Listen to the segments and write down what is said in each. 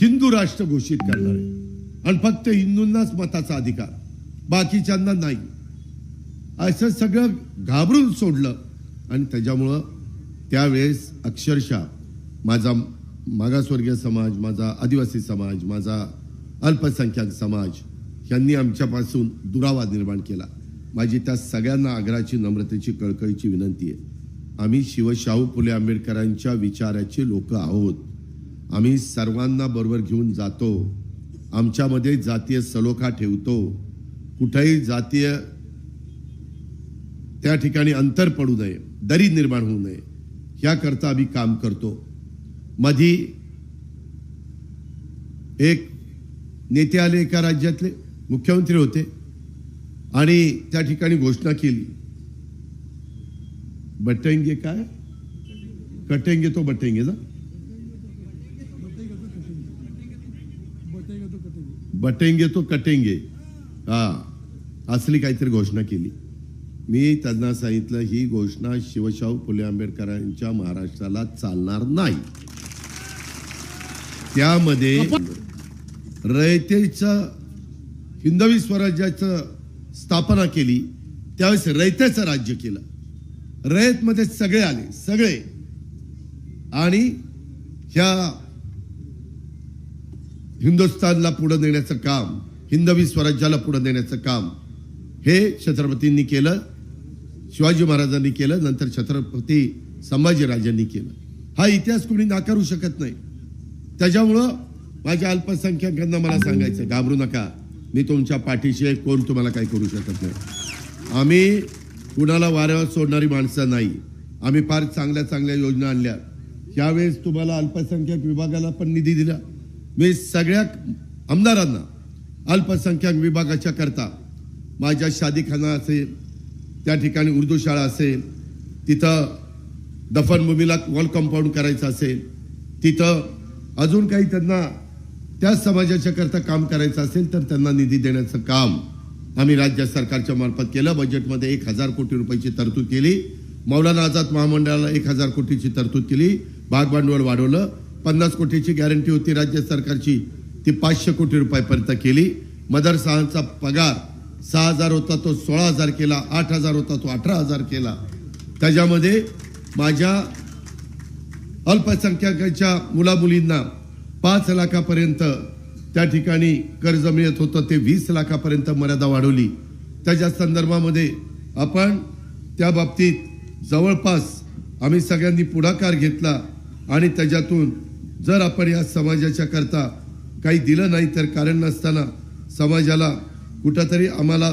हिंदू राष्ट्र घोषित करणार. आहे आणि फक्त हिंदूंनाच मताचा अधिकार. बाकीच्यांना नाही. असं सगळं घाबरून सोडलं. आणि त्याच्यामुळं त्यावेळेस अक्षरशः माझा मागासवर्गीय समाज माझा आदिवासी समाज माझा अल्पसंख्याक समाज यांनी आमच्यापासून दुरावा निर्माण केला. माझी त्या सगळ्यांना आग्राची नम्रतेची कळकळीची विनंती आहे. आम्ही शिवशाहू फुले आंबेडकरांच्या विचाराचे लोक आहोत. आम्ही सर्वांना बरोबर घेऊन जातो. आमच्यामध्ये जातीय सलोखा ठेवतो. कुठेही जातीय त्या ठिकाणी अंतर पडू नये दरी निर्माण होऊ नये. याकरता आम्ही काम करतो. मधी एक नेते आले एका राज्यातले मुख्यमंत्री होते. आणि त्या ठिकाणी घोषणा केली. बटेंगे काय? कटेंगे तो बटेंगे ना? बटेंगे तो कटेंगे. हा असली काहीतरी घोषणा केली. मी त्यांना सांगितलं ही घोषणा शिवशाहू फुले आंबेडकरांच्या महाराष्ट्राला चालणार नाही. त्यामध्ये रयतेचं हिंदवी स्वराज्याचं स्थापना केली त्यावेळेस रयतेचं राज्य केलं. रयतमध्ये सगळे आले सगळे. आणि ह्या हिंदुस्थानला पुढे नेण्याचं काम हिंदवी स्वराज्याला पुढे नेण्याचं काम हे छत्रपतींनी केलं शिवाजी महाराजांनी केलं नंतर छत्रपती संभाजीराजांनी केलं. हा इतिहास कोणी नाकारू शकत नाही. त्याच्यामुळं माझ्या अल्पसंख्याकांना मला सांगायचं घाबरू नका. मी तुमच्या पाठीशी आहे कोण तुम्हाला काही करू शकत नाही. आम्ही कुणाला वाऱ्यावर सोडणारी माणसं नाही. आम्ही फार चांगल्या चांगल्या योजना आणल्या. यावेळेस तुम्हाला अल्पसंख्याक विभागाला पण निधी दिला मी सगळ्या आमदारांना अल्पसंख्याक विभागाच्या करता माझ्या शादीखाना असेल त्या ठिकाणी उर्दू शाळा असेल तिथं दफनभूमीला वॉल कंपाऊंड करायचं असेल तिथं अजून काही त्यांना त्या समाजाच्या करता काम करायचं असेल तर त्यांना निधी देण्याचं काम आम्ही राज्य सरकारच्या मार्फत केलं. बजेटमध्ये एक हजार कोटी रुपयाची तरतूद केली. मौलाना आझाद महामंडळाला एक हजार कोटीची तरतूद केली. भागभांडवल वाढवलं. पन्नास कोटीची गॅरंटी होती राज्य सरकारची. ती पाचशे कोटी रुपयापर्यंत केली. मदरसांचा पगार सहा हजार होता तो सोळा हजार केला आठ हजार होता तो अठरा हजार केला. त्याच्यामध्ये माझ्या अल्पसंख्याकाच्या मुलामुलींना पाच लाखापर्यंत त्या ठिकाणी कर्ज मिळत होतं ते वीस लाखापर्यंत मर्यादा वाढवली. त्याच्या संदर्भामध्ये आपण त्या बाबतीत जवळपास आम्ही सगळ्यांनी पुढाकार घेतला आणि त्याच्यातून जर आपण या समाजाच्या करता काही दिलं नाही तर कारण नसताना समाजाला कुठंतरी आम्हाला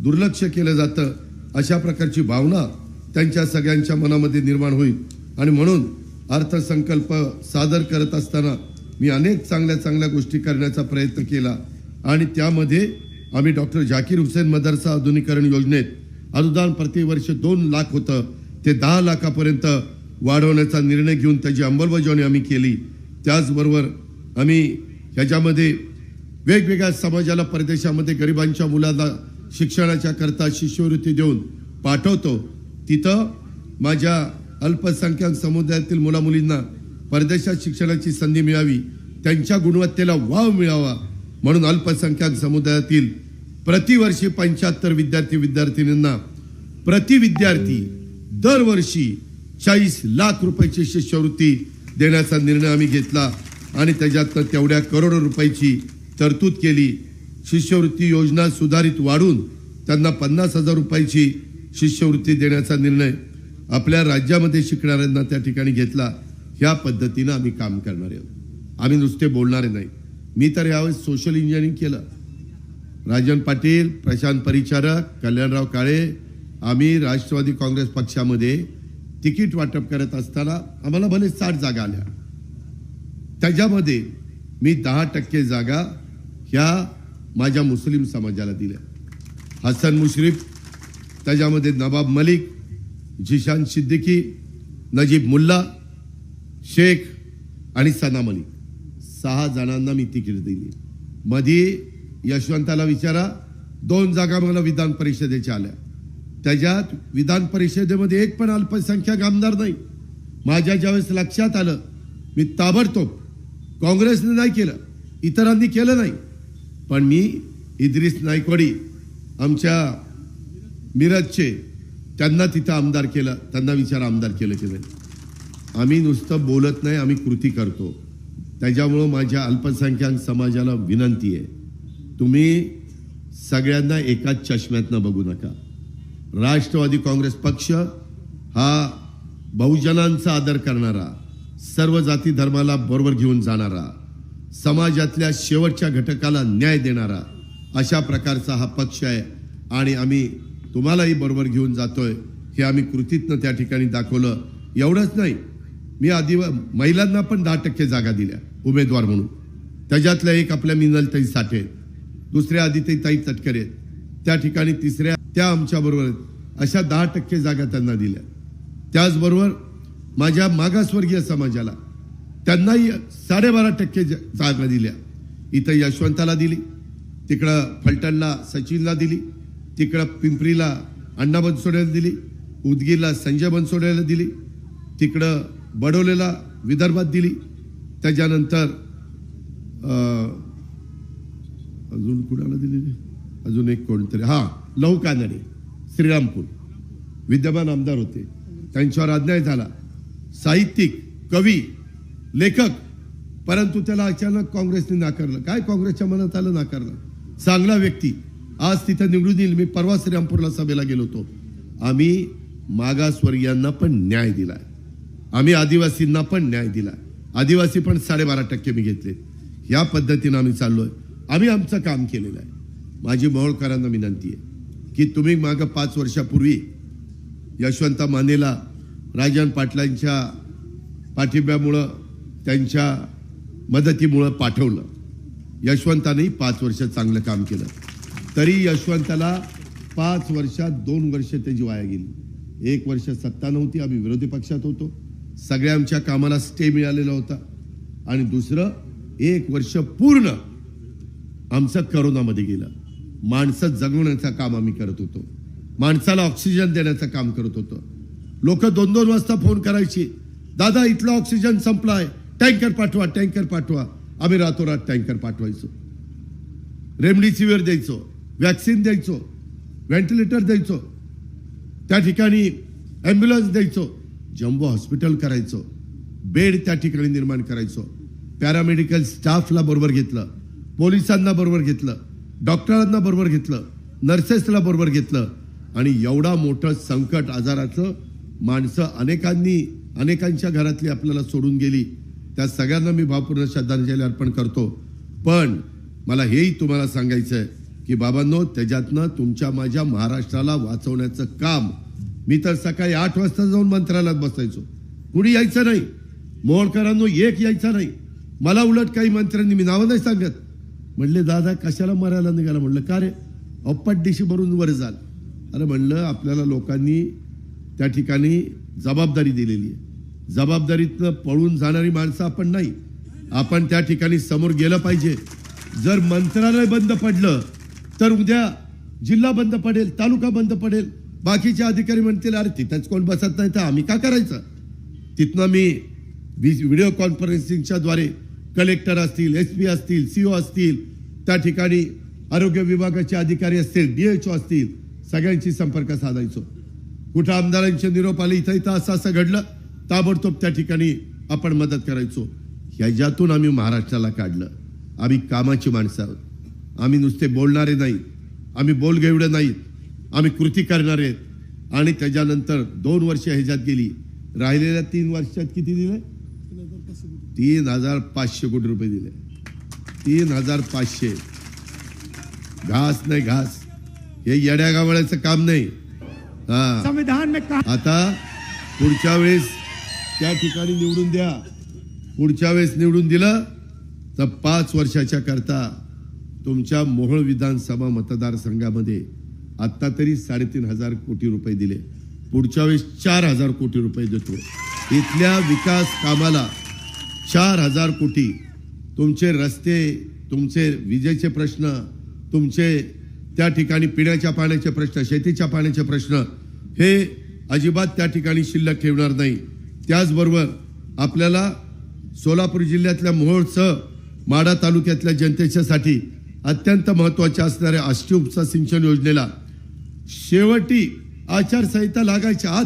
दुर्लक्ष केलं जातं अशा प्रकारची भावना त्यांच्या सगळ्यांच्या मनामध्ये निर्माण होईल. आणि म्हणून अर्थसंकल्प सादर करत असताना मी अनेक चांगल्या चांगल्या गोष्टी करण्याचा प्रयत्न केला. आणि त्यामध्ये आम्ही डॉक्टर झाकीर हुसेन मदरसा आधुनिकरण योजनेत अनुदान प्रतिवर्ष दोन लाख होतं. ते दहा लाखापर्यंत वाढवण्याचा निर्णय घेऊन त्याची अंमलबजावणी आम्ही केली. त्याचबरोबर आम्ही ह्याच्यामध्ये वेगवेगळ्या समाजाला परदेशामध्ये गरिबांच्या मुलांना शिक्षणाच्या करता शिष्यवृत्ती देऊन पाठवतो. तिथं माझ्या अल्पसंख्याक समुदायातील मुलामुलींना परदेशात शिक्षणाची संधी मिळावी त्यांच्या गुणवत्तेला वाव मिळावा म्हणून अल्पसंख्याक समुदायातील प्रतिवर्षी पंच्याहत्तर विद्यार्थी विद्यार्थिनींना प्रति विद्यार्थी दरवर्षी चाळीस लाख रुपयाची शिष्यवृत्ती देण्याचा निर्णय आम्ही घेतला आणि त्याच्यातनं तेवढ्या करोडो रुपयाची तरतूद केली. शिष्यवृत्ती योजना सुधारित वाढून त्यांना पन्नास हजार रुपयाची शिष्यवृत्ती देण्याचा निर्णय आपल्या राज्यामध्ये शिकणाऱ्यांना त्या ठिकाणी घेतला. ह्या पद्धतीनं आम्ही काम करणारे आहोत. आम्ही नुसते बोलणारे नाही. मी तर यावेळेस सोशल इंजिनिअरिंग केलं. राजन पाटील प्रशांत परिचारक कल्याणराव काळे आम्ही राष्ट्रवादी काँग्रेस पक्षामध्ये तिकीट वाटप करत असताना आम्हाला भले साठ जागा आल्या. त्याच्यामध्ये मी दहा टक्के जागा ह्या माझ्या मुस्लिम समाजाला दिल्या. हसन मुश्रीफ त्याच्यामध्ये नवाब मलिक जिशान सिद्दीकी नजीब मुल्ला शेख आणि सना मलिक. सहा जणांना मी तिकीट दिली. मध्ये यशवंताला विचारा दोन जागा मला विधान परिषदेच्या आल्या. त्याच्यात विधान परिषदेमध्ये एक पण अल्पसंख्याक आमदार नाही. माझ्या ज्यावेळेस लक्षात आलं मी ताबडतोब काँग्रेसने नाही केलं इतरांनी केलं नाही. पण मी इद्रिस नायकवाडी आमच्या मिरजचे त्यांना तिथं आमदार केलं त्यांना विचार आमदार केलं की नाही. आम्ही नुसतं बोलत नाही आम्ही कृती करतो. त्याच्यामुळं माझ्या अल्पसंख्याक समाजाला विनंती आहे. तुम्ही सगळ्यांना एकाच चष्म्यातनं बघू नका. राष्ट्रवादी काँग्रेस पक्ष हा बहुजनांचा आदर करणारा सर्व जाती धर्माला बरोबर घेऊन जाणारा समाजातल्या शेवटच्या घटकाला न्याय देणारा अशा प्रकारचा हा पक्ष आहे आणि आम्ही तुम्हालाही बरोबर घेऊन जातोय हे आम्ही कृतीतनं त्या ठिकाणी दाखवलं एवढंच नाही मी आधी महिलांना पण दहा टक्के जागा दिल्या उमेदवार म्हणून त्याच्यातल्या एक आपल्या मिनलताई साठे दुसऱ्या आदिताई ताई तटकरे आहेत. त्या ठिकाणी तिसऱ्या त्या आमच्या बरोबर आहेत. अशा दहा टक्के जागा त्यांना दिल्या. त्याचबरोबर माझ्या मागासवर्गीय समाजाला त्यांनाही साडेबारा टक्के जागा दिल्या. इथं यशवंताला दिली तिकडं फलटणला सचिनला दिली तिकडं पिंपरीला अण्णा बनसोड्याला दिली उदगीरला संजय बनसोड्याला दिली तिकडं बडोलेला विदर्भात दिली. त्याच्यानंतर अजून कुणाला दिलेली अजून एक कोणतरी. हा लहू कानडे श्रीरामपूर. विद्यमान आमदार होते. त्यांच्यावर अन्याय झाला. साहित्यिक कवी लेखक परंतु त्याला अचानक काँग्रेसने नाकारलं. काय काँग्रेसच्या मनात आलं? नाकारलं. चांगला व्यक्ती. आज तिथं निवडून येईल. मी परवा श्रीरामपूरला सभेला गेलो होतो. आम्ही मागासवर्गीयांना पण न्याय दिला आम्ही आदिवासींना पण न्याय दिला आदिवासी पण साडेबारा टक्के मी घेतले. या पद्धतीनं आम्ही चाललो आहे आम्ही आमचं काम केलेलं आहे. माझी मोहोळकरांना विनंती आहे की तुम्ही मागं पाच वर्षापूर्वी यशवंत मानेला राजन पाटलांच्या पाठिंब्यामुळं त्यांच्या मदतीमुळं पाठवलं. यशवंतानेही पाच वर्ष चांगलं काम केलं. तरी यशवंताला पाच वर्षात दोन वर्ष त्याची वाया गेली. एक वर्ष सत्ता नव्हती आम्ही विरोधी पक्षात होतो. सगळ्या आमच्या कामाला स्टे मिळालेला होता. आणि दुसरं एक वर्ष पूर्ण आमचं करोनामध्ये गेलं. माणसं जगवण्याचं काम आम्ही करत होतो. माणसाला ऑक्सिजन देण्याचं काम करत होतो. लोक दोन दोन वाजता फोन करायची दादा इथला ऑक्सिजन संपलाय. टँकर पाठवा टँकर पाठवा. आम्ही रातोरात टँकर पाठवायचो. रेमडेसिवीर द्यायचो व्हॅक्सिन द्यायचो व्हेंटिलेटर द्यायचो. त्या ठिकाणी ॲम्ब्युलन्स द्यायचो. जम्बो हॉस्पिटल करायचो. बेड त्या ठिकाणी निर्माण करायचो. पॅरामेडिकल स्टाफला बरोबर घेतलं. पोलिसांना बरोबर घेतलं. डॉक्टरांना बरोबर घेतलं नर्सेसला बरोबर घेतलं आणि एवढा मोठं संकट आजाराचं माणसं अनेकांनी अनेकांच्या घरातली आपल्याला सोडून गेली. त्या सगळ्यांना मी भावपूर्ण श्रद्धांजली अर्पण करतो. पण मला हेही तुम्हाला सांगायचं आहे की बाबांनो त्याच्यातनं तुमच्या माझ्या महाराष्ट्राला वाचवण्याचं काम मी तर सकाळी आठ वाजता जाऊन मंत्रालयात बसायचो. कुणी यायचं नाही. मोहोळकरांनो एक यायचा नाही. मला उलट काही मंत्र्यांनी मी नावं नाही सांगत. म्हणले दादा कशाला मरायला निघाला म्हणलं का रे? अप्पट दिशी भरून वर जाल. अरे म्हणलं आपल्याला लोकांनी त्या ठिकाणी जबाबदारी दिलेली आहे. जबाबदारीतनं पळून जाणारी माणसं आपण नाही. आपण त्या ठिकाणी समोर गेलं पाहिजे. जर मंत्रालय बंद पडलं तर उद्या जिल्हा बंद पडेल तालुका बंद पडेल. बाकीचे अधिकारी म्हणतील अरे तिथंच कोण बसत नाही तर आम्ही का करायचं? तिथनं मी व्हिडिओ कॉन्फरन्सिंगच्या द्वारे कलेक्टर असतील एस पी असतील सीओ असतील त्या ठिकाणी आरोग्य विभागाचे अधिकारी असतील डीएचओ असतील सगळ्यांशी संपर्क साधायचो. कुठं आमदारांचे निरोप आले इथं इथं असं असं घडलं ताबडतोब त्या ठिकाणी आपण मदत करायचो. ह्याच्यातून आम्ही महाराष्ट्राला काढलं. आम्ही कामाची माणसं आहोत. आम्ही नुसते बोलणारे नाही. आम्ही बोलगेवडे नाहीत. आम्ही कृती करणारे आहेत. आणि त्याच्यानंतर दोन वर्ष ह्याच्यात गेली. राहिलेल्या तीन वर्षात किती दिले? तीन हजार पाचशे कोटी रुपये दिले. तीन हजार पाचशे. घास नाही घास. हे येड्या गावळ्याचं काम नाही. हा. संविधान आता पुढच्या वेळेस त्या ठिकाणी निवडून द्या. पुढच्या वेळेस निवडून दिलं तर पाच वर्षाच्या करता तुमच्या मोहोळ विधानसभा मतदारसंघामध्ये आत्ता तरी साडेतीन हजार कोटी रुपये दिले. पुढच्या वेळेस चार हजार कोटी रुपये देतो. इथल्या विकास कामाला चार हजार कोटी. तुमचे रस्ते तुमचे विजेचे प्रश्न तुमचे त्या ठिकाणी पिण्याच्या पाण्याचे प्रश्न शेतीच्या पाण्याचे प्रश्न हे अजिबात त्या ठिकाणी शिल्लक ठेवणार नाही. त्याचबरोबर आपल्याला सोलापूर जिल्ह्यातल्या मोहोळसह माडा तालुक्यातल्या जनतेच्यासाठी अत्यंत महत्त्वाच्या असणाऱ्या आष्टी उपसा सिंचन योजनेला शेवटी आचारसंहिता लागायच्या आत